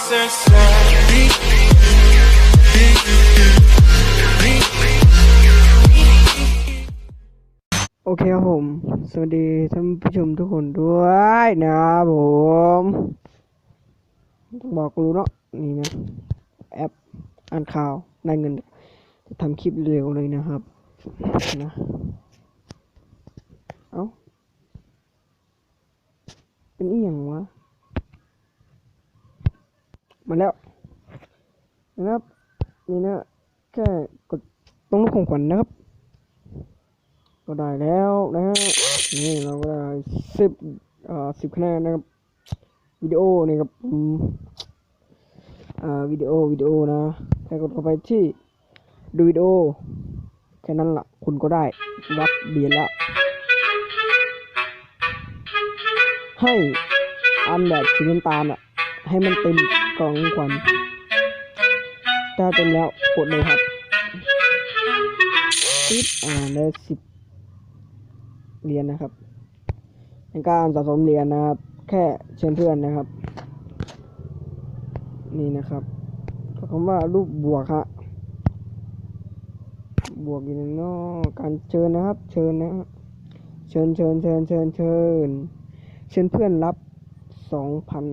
โอเคครับผม สวัสดีท่านผู้ชมทุกคนด้วยนะครับผมต้องบอกรู้เนาะนี่นะ แอปอ่านข่าวได้เงิน จะทำคลิปเร็วเลยนะครับนะเอ้าเป็นอีหยังวะ มาแล้วนะครับนี่นะแค่กดตรงรูปของขวัญนะครับ ก็ได้แล้วนะฮะนี่เราก็ได้สิบอ่าสิบคะแนนนะครับวิดีโอนี่ครับอือ่าวิดีโอวิดีโอนะแค่กดเข้าไปที่ดูวิดีโอแค่นั้นละ่ะคุณก็ได้รับเบียนล้วให้อันแบบสีน้ำตาลอะให้มันเต็ม กล่องของขวัญถ้าเต็มแล้วกดเลยครับปึ๊บอ่าได้สิบเหรียญนะครับเป็นการสะสมเหรียญนะครับ แค่เชิญเพื่อนนะครับ นี่นะครับคำว่ารูปบวกฮะบวกอยู่ในนอกการเชิญนะครับ เชิญนะเชิญเชิญเชิญเชิญเชิญเชิญเพื่อนรับสองพัน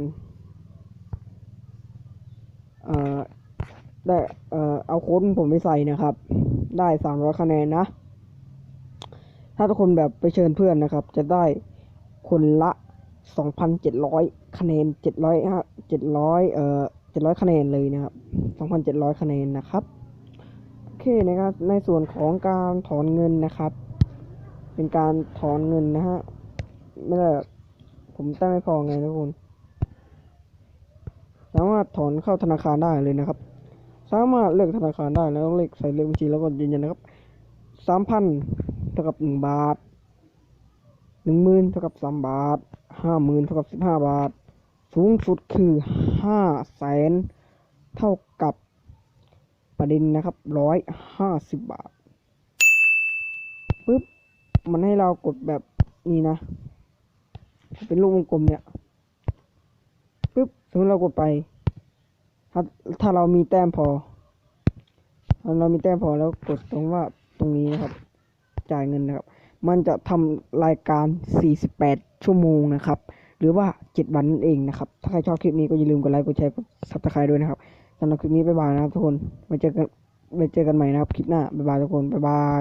เอ่อ ได้เอ่อเอาโค้ดผมไปใส่นะครับ ได้สามร้อยคะแนนนะ ถ้าทุกคนแบบไปเชิญเพื่อนนะครับ จะได้คนละ2,700คะแนน700ฮะ700เอ่อ700คะแนนเลยนะครับ2,700คะแนนนะครับโอเคนะครับในส่วนของการถอนเงินนะครับ เป็นการถอนเงินนะฮะไม่ได้ผมตั้งไม่พอไงทุกคนสามารถถอนเข้าธนาคารได้เลยนะครับ สามารถเลือกธนาคารได้แล้วเลขใส่เลขบัญชีแล้วก็ยืนยันนะครับสามพันเท่ากับหนึ่งบาทหนึ่งหมื่นเท่ากับสามบาทห้าหมื่นเท่ากับสิบห้าบาท สูงสุดคือห้าแสนเท่ากับประเด็นนะครับร้อยห้าสิบบาทปึ๊บมันให้เรากดแบบนี้นะ เป็นลูกวงกลมเนี่ยปึ๊บสมมติเรากดไป ถ้าถ้าเรามีแต้มพอถ้าเรามีแต้มพอแล้วกดตรงว่าตรงนี้นะครับ จ่ายเงินนะครับ มันจะทำรายการ 48 ชั่วโมงนะครับ หรือว่า 7 วันนั่นเองนะครับ ถ้าใครชอบคลิปนี้ก็อย่าลืมกดไลค์กดแชร์กด subscribe ด้วยนะครับสำหรับคลิปนี้บ๊ายบายนะครับทุกคนไว้เจอกันไว้เจอกันใหม่นะครับคลิปหน้าบ๊ายบายทุกคนบ๊ายบาย